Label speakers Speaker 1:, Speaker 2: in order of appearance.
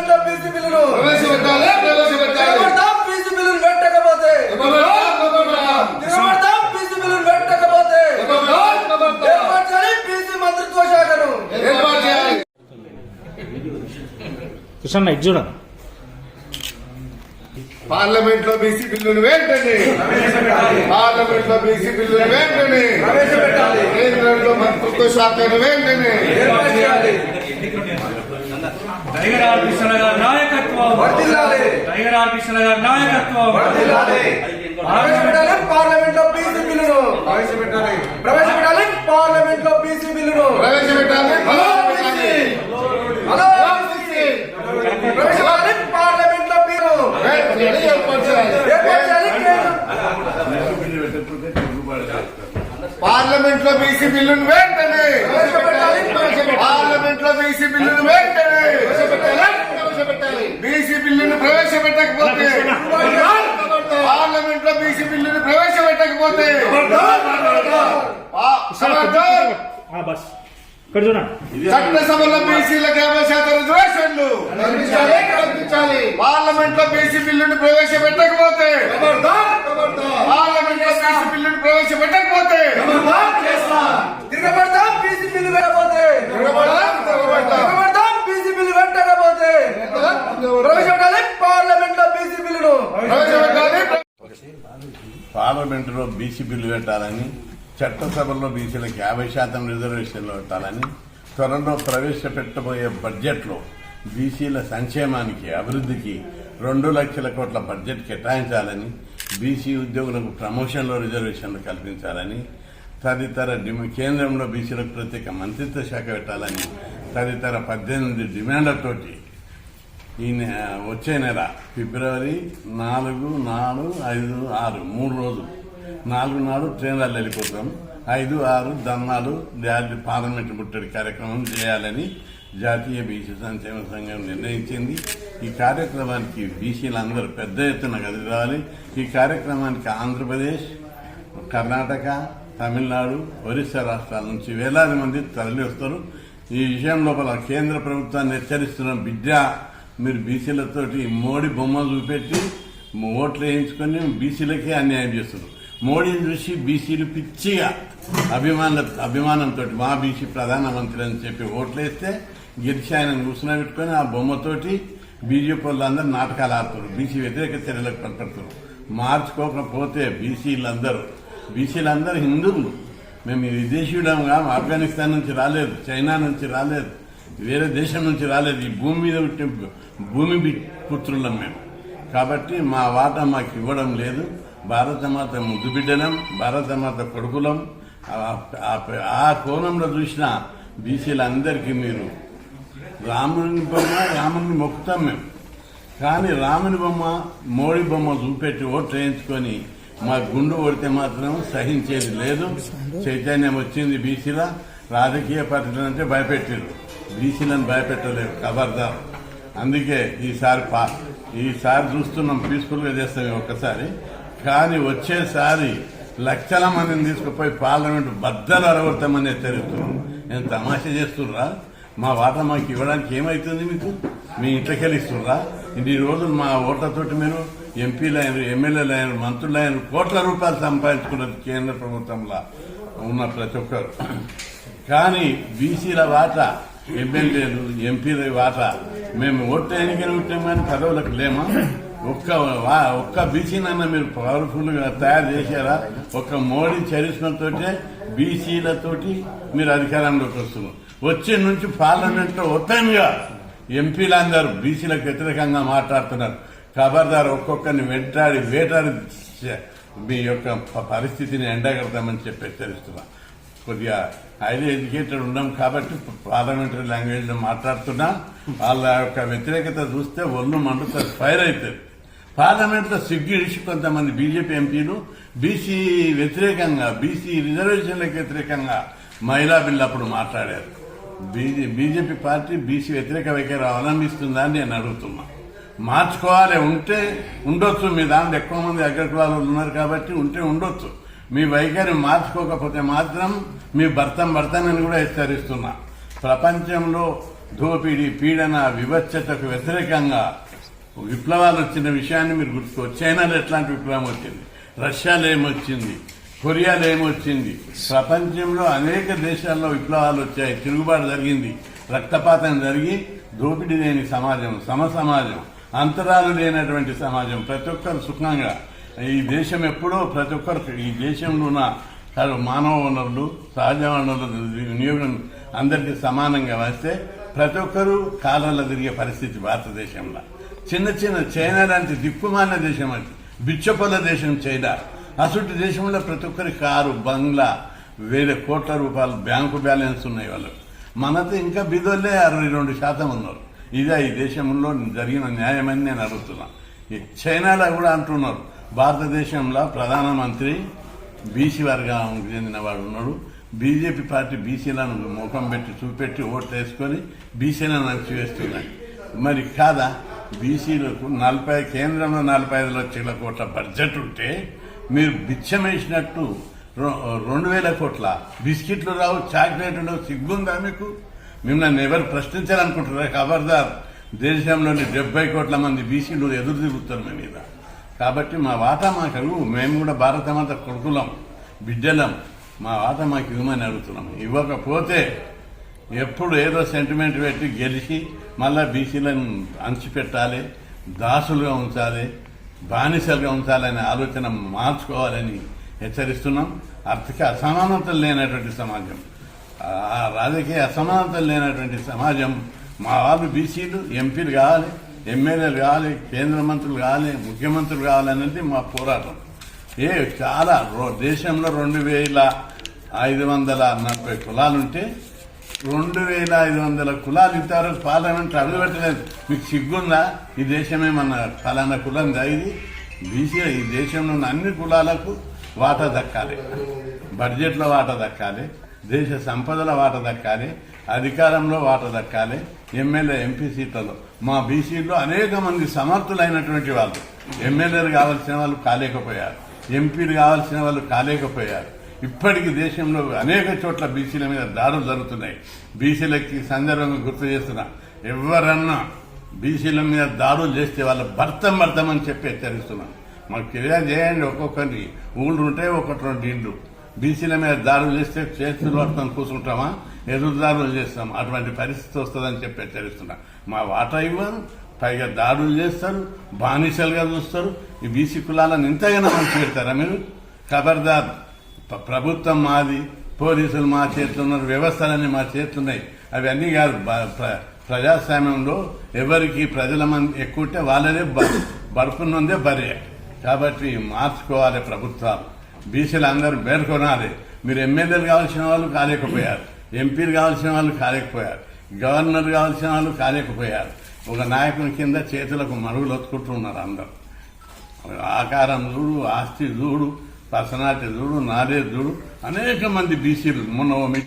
Speaker 1: పార్లమెంట్లో బీసీ బిల్లును.
Speaker 2: ప్రవేశపెట్టాలి ప్రవేశపెట్టాలి.
Speaker 1: తిరగబడతాం బీసీ బిల్లును పెట్టకపోతే
Speaker 2: ఖబర్దార్, ఖబర్దార్.
Speaker 1: తిరగబడతాం బీసీ బిల్లును పెట్టకపోతే
Speaker 2: ఖబర్దార్, ఖబర్దార్.
Speaker 1: ఏర్పాటు చేయాలి బీసీ మంత్రిత్వ శాఖను.
Speaker 2: ఏర్పాటు చేయాలి.
Speaker 3: కృష్ణ ఇటు చూడండి
Speaker 2: పార్లమెంట్లో బీసీ బిల్లును వెంటనే పార్లమెంట్లో బీసీ బిల్లును వెంటనే
Speaker 1: ప్రవేశపెట్టాలి.
Speaker 2: కేంద్రంలో మంత్రిత్వ శాఖను వెంటనే
Speaker 4: టైగర్ ఆర్ కృష్ణ గారి నాయకత్వం.
Speaker 1: వర్ధిల్లాలి.
Speaker 4: టైగర్ ఆర్ కృష్ణ గారి నాయకత్వం.
Speaker 1: వర్ధిల్లాలి. ప్రవేశపెట్టాలి పార్లమెంట్లో బీసీ బిల్లును. ప్రవేశపెట్టాలి. ప్రవేశపెట్టాలి పార్లమెంట్లో బీసీ బిల్లును.
Speaker 2: ప్రవేశపెట్టాలి.
Speaker 1: Hello BC. Hello BC. ప్రవేశపెట్టాలి పార్లమెంట్లో బిల్లు
Speaker 2: వెంటనే ఏర్పాటు చేయాలి
Speaker 1: ఏర్పాటు చేయాలి కేంద్రం
Speaker 2: పార్లమెంట్లో బీసీ బిల్లును వెంటనే. పార్లమెంట్లో బీసీ బిల్లును వెంటనే బీసీ బిల్లును ప్రవేశపెట్టకపోతే పార్లమెంట్లో బీసీ బిల్లును ప్రవేశపెట్టకపోతే చట్టసభలో బీసీలకు యాభై శాతం రిజర్వేషన్లు. పార్లమెంట్లో బీసీ బిల్లును ప్రవేశపెట్టకపోతే పార్లమెంట్లో బీసీ బిల్లును ప్రవేశపెట్టకపోతే
Speaker 1: తిరగబడతాం బీసీ బిల్లు పెట్టకపోతే
Speaker 2: తిరగబడతాం, తిరగబడతాం.
Speaker 1: తిరగబడతాం బీసీ బిల్లు పెట్టకపోతే ప్రవేశపెట్టాలి పార్లమెంట్లో బీసీ బిల్లును
Speaker 2: ప్రవేశపెట్టాలి
Speaker 5: పార్లమెంటులో బీసీ బిల్లు పెట్టాలని చట్టసభలో బీసీలకు యాభై శాతం రిజర్వేషన్లు పెట్టాలని త్వరలో ప్రవేశపెట్టబోయే బడ్జెట్లో బీసీల సంక్షేమానికి అభివృద్ధికి రెండు లక్షల కోట్ల బడ్జెట్ కేటాయించాలని బీసీ ఉద్యోగులకు ప్రమోషన్లో రిజర్వేషన్లు కల్పించాలని తదితర కేంద్రంలో బీసీలకు ప్రత్యేక మంత్రిత్వ శాఖ పెట్టాలని తదితర పద్దెనిమిది డిమాండ్లతోటి ఈ నె- వచ్చే నెల ఫిబ్రవరి నాలుగు నాలుగు ఐదు ఆరు మూడు రోజులు. నాలుగు నాడు ట్రైన్లలో వెళ్ళిపోతాం. ఐదు ఆరు ధర్నాలు ర్యాలీ పార్లమెంట్ ముట్టడి కార్యక్రమం చేయాలని జాతీయ బీసీ సంక్షేమ సంఘం నిర్ణయించింది. ఈ కార్యక్రమానికి బీసీలందరూ పెద్ద ఎత్తున కదిలి రావాలి. ఈ కార్యక్రమానికి ఆంధ్రప్రదేశ్ కర్ణాటక తమిళనాడు ఒరిస్సా రాష్ట్రాల నుంచి వేలాది మంది తరలి వస్తారు ఈ విషయం లోపల కేంద్ర ప్రభుత్వాన్ని హెచ్చరిస్తున్న బిడ్డ మీరు బీసీలతోటి మోడీ బొమ్మ చూపెట్టి ఓట్లు వేయించుకొని బీసీలకే అన్యాయం చేస్తున్నారు. మోడీని చూసి బీసీలు పిచ్చిగా అభిమాన అభిమానంతో మా బీసీ ప్రధానమంత్రి అని చెప్పి ఓట్లు వేస్తే గెలిచి ఆయన కూర్చున్నబెట్టుకొని ఆ బొమ్మతోటి బీజేపీ వాళ్ళందరూ నాటకాలు ఆడుతున్నారు. బీసీ వ్యతిరేక చర్యలకు పడుతున్నారు మార్చుకోకపోతే బీసీలందరూ బీసీలందరూ హిందువులు. మేము విదేశీయుడంగా ఆఫ్ఘనిస్తాన్ నుంచి రాలేదు చైనా నుంచి రాలేదు. వేరే దేశం నుంచి రాలేదు. ఈ భూమి మీద పుట్టిన భూమి పుత్రులం మేము. కాబట్టి మా వాటా మాకు ఇవ్వడం లేదు. భారతమాత ముద్దు బిడ్డలం భారతమాత కొడుకులం. ఆ- ఆ కోణంలో చూసిన బీసీలందరికీ మీరు రాముని బొమ్మ రాముని మొక్కుతాం మేము. కానీ రాముని బొమ్మ మోడీ బొమ్మ చూపెట్టి ఓట్లు వేయించుకొని మా గుండు కొడితే మాత్రం సహించేది లేదు. చైతన్యం వచ్చింది బీసీల. రాజకీయ పార్టీలు అంటే భయపెట్టారు బీసీలను భయపెట్టలేరు ఖబర్దార్ అందుకే ఈసారి పా ఈసారి చూస్తున్నాం పీస్ఫుల్గా చేస్తాం ఒక్కసారి. కానీ వచ్చేసారి లక్షల మందిని తీసుకుపోయి పార్లమెంట్ బద్దలు అరగొడతామని హెచ్చరిస్తున్నాం నేను తమాషా చేస్తుర్రా. మా వాటా మాకు ఇవ్వడానికి ఏమైతుంది మీకు? మీ ఇంట్లోకి ఇస్తుర్రా? ఇన్ని రోజులు మా ఓట్లతోటి మీరు ఎంపీలు అయినారు ఎమ్మెల్యేలు అయినారు మంత్రులు అయినారు కోట్ల రూపాయలు సంపాదించుకున్నారు కేంద్ర ప్రభుత్వంలో ఉన్న ప్రతి ఒక్కరు. కానీ బీసీల వాటా ఎమ్మెల్యేలు ఎంపీల వాటా. మేము ఓట్లు ఎన్నికలు ఉంటాం కానీ పదవులకు లేమా? ఒక్క ఒక్క బీసీనన్నా మీరు పవర్ఫుల్గా తయారు చేశారా? ఒక్క మోడీ చరిష్మతోటే బీసీలతోటి మీరు అధికారంలోకి వస్తున్నారు. వచ్చే నుంచి పార్లమెంట్లో ఓపెన్గా ఎంపీలందరూ బీసీలకు వ్యతిరేకంగా మాట్లాడుతున్నారు. ఖబర్దార్ ఒక్కొక్కరిని వెంటాడి వేటాడి మీ యొక్క పరిస్థితిని ఎండగడతామని చెప్పి హెచ్చరిస్తున్నా. కొద్దిగా హైలీ ఎడ్యుకేటెడ్ ఉన్నాం కాబట్టి పార్లమెంటరీ లాంగ్వేజ్లో మాట్లాడుతున్నా. వాళ్ళ యొక్క వ్యతిరేకత చూస్తే ఒళ్ళు మండుతుంది ఫైర్ అవుతుంది. పార్లమెంట్ సిగ్గిడిచి కొంతమంది బీజేపీ ఎంపీలు బీసీ వ్యతిరేకంగా బీసీ రిజర్వేషన్లకు వ్యతిరేకంగా మహిళా బిల్లు అప్పుడు మాట్లాడారు. బీజే- బీజేపీ పార్టీ బీసీ వ్యతిరేక వైఖరి అవలంబిస్తుందా అని నేను అడుగుతున్నా. మార్చుకోవాలి ఉంటే ఉండొచ్చు. మీ దాంట్లో ఎక్కువ మంది అగ్రకులాలు ఉన్నారు కాబట్టి ఉంటే ఉండొచ్చు. మీ వైఖరి మార్చుకోకపోతే మాత్రం మీ భర్తం భర్తనని కూడా హెచ్చరిస్తున్నా. ప్రపంచంలో దోపిడీ పీడన వివచ్చతకు వ్యతిరేకంగా విప్లవాలు వచ్చిన విషయాన్ని మీరు గుర్తుకో చైనాలో ఎట్లాంటి విప్లవం వచ్చింది? రష్యాలో ఏమొచ్చింది? కొరియాలో ఏమొచ్చింది? ప్రపంచంలో అనేక దేశాల్లో విప్లవాలు వచ్చాయి. తిరుగుబాటు జరిగింది. రక్తపాతం జరిగి దోపిడీ లేని సమాజం సమ సమాజం అంతరాలు లేనటువంటి సమాజం ప్రతి ఒక్కరు సుఖంగా ఈ దేశం ఎప్పుడో ప్రతి ఒక్కరు ఈ దేశంలో ఉన్న మానవ వనరులు సహజ వనరులు వినియోగం అందరికీ సమానంగా వస్తే ప్రతి ఒక్కరూ కాలంలో తిరిగే పరిస్థితి భారతదేశంలో. చిన్న చిన్న చైనా లాంటి దిక్కుమాన దేశం అది. బిచ్చపల్ల దేశం చైనా. అసలు దేశంలో ప్రతి ఒక్కరి కారు బంగ్లా వేల కోట్ల రూపాయలు బ్యాంకు బ్యాలెన్స్ ఉన్నాయి వాళ్ళు మనతో ఇంకా బిదోళ్ళే అరవై రెండు శాతం ఉన్నారు. ఇదే ఈ దేశంలో జరిగిన న్యాయమని నేను అడుగుతున్నా. చైనాలో కూడా అంటున్నారు. భారతదేశంలో ప్రధానమంత్రి బీసీ వర్గానికి చెందిన వాడు ఉన్నాడు. బీజేపీ పార్టీ బీసీలను ముఖం పెట్టి చూపెట్టి ఓట్లు వేసుకొని బీసీలను అణచివేస్తున్నాయి మరి కాదా? బీసీలకు నలభై కేంద్రంలో నలభై ఐదు లక్షల కోట్ల బడ్జెట్ ఉంటే మీరు బిచ్చమేసినట్టు రెండు వేల కోట్ల బిస్కెట్లు రావు చాక్లెట్ ఉండవు సిగ్గుందా మీకు? మిమ్మల్ని ఎవరు ప్రశ్నించాలనుకుంటున్నారా? ఖబర్దార్. దేశంలోని డెబ్బై కోట్ల మంది బీసీలు ఎదురు తిరుగుతారు మీ మీద. కాబట్టి మా వాటా మాకు మేము కూడా భారతమాత కొడుకులం బిడ్డలం. మా వాటా మాకు ఇవ్వమని అడుగుతున్నాం. ఇవ్వకపోతే ఎప్పుడు ఏదో సెంటిమెంట్ పెట్టి గెలిచి మళ్ళా బీసీలను అణచిపెట్టాలి దాసులుగా ఉంచాలి బానిసలుగా ఉంచాలనే ఆలోచన మార్చుకోవాలని హెచ్చరిస్తున్నాం. ఆర్థిక అసమానతలు లేనటువంటి సమాజం. ఆ రాజకీయ అసమానతలు లేనటువంటి సమాజం. మా వాళ్ళు బీసీలు ఎంపీలు కావాలి. ఎమ్మెల్యేలు కావాలి కేంద్ర మంత్రులు కావాలి ముఖ్యమంత్రులు కావాలనేది మా పోరాటం. ఏ చాలా రో- దేశంలో రెండు వేల ఐదు వందల నలభై కులాలుంటే రెండు వేల ఐదు వందల కులాలు ఇంతవరకు పార్లమెంట్ అడుగుపెట్టలేదు. మీకు సిగ్గుందా? ఈ దేశమే మన ఫలానా కులం ఇది? బీసీ ఈ దేశంలో ఉన్న అన్ని కులాలకు వాటా దక్కాలి. బడ్జెట్లో వాటా దక్కాలి. దేశ సంపదల వాట దక్కాలి అధికారంలో వాట దక్కాలి ఎమ్మెల్యే ఎంపీ సీట్లలో. మా బీసీలో అనేక మంది సమర్థులైనటువంటి వాళ్ళు. ఎమ్మెల్యేలు కావాల్సిన వాళ్ళు కాలేకపోయారు. ఎంపీలు కావాల్సిన వాళ్ళు కాలేకపోయారు. ఇప్పటికీ దేశంలో అనేక చోట్ల బీసీల మీద దాడులు జరుగుతున్నాయి. బీసీలకి సందర్భంగా గుర్తు చేస్తున్నా ఎవరన్నా బీసీల మీద దాడులు చేస్తే వాళ్ళ భర్తం భర్తం అని చెప్పి హెచ్చరిస్తున్నాను. మాకు ఫిర్యాదు చేయండి ఒక్కొక్కరిని. ఊళ్ళు ఉంటే ఒకటి రెండు ఇండ్లు బీసీల మీద దారులు చేస్తే చేతులు పట్టుకొని కూర్చుంటామా? ఎదురు దారులు చేస్తాం. అటువంటి పరిస్థితి వస్తుందని చెప్పి హెచ్చరిస్తున్నా. మా వాటా ఇవ్వరు పైగా దాడులు చేస్తారు బానిసలుగా చూస్తారు. ఈ బీసీ కులాలను ఇంతగానో మంచి పెడతారా మీరు ఖబర్దార్ ప్రభుత్వం మాది పోలీసులు మా చేతులు ఉన్నారు వ్యవస్థలన్నీ మా చేతులు ఉన్నాయి అవన్నీ కాదు ప్ర- ప్రజాస్వామ్యంలో ఎవరికి ప్రజల మంది ఎక్కువ ఉంటే వాళ్ళనే బడుకున్నదే బరే. కాబట్టి మార్చుకోవాలి ప్రభుత్వాలు. బీసీలు అందరూ మేల్కొనాలి. మీరు ఎమ్మెల్యేలు కావాల్సిన వాళ్ళు కాలేకపోయారు. ఎంపీలు కావాల్సిన వాళ్ళు కాలేకపోయారు. గవర్నర్ కావాల్సిన వాళ్ళు కాలేకపోయారు. ఒక నాయకుని కింద చేతులకు మరుగులు ఒత్తుకుంటున్నారు అందరూ. ఆకారం చూడు ఆస్తి చూడు పర్సనాలిటీ చూడు నాలెడ్జ్ చూడు అనేక మంది బీసీలు మొన్న ఓ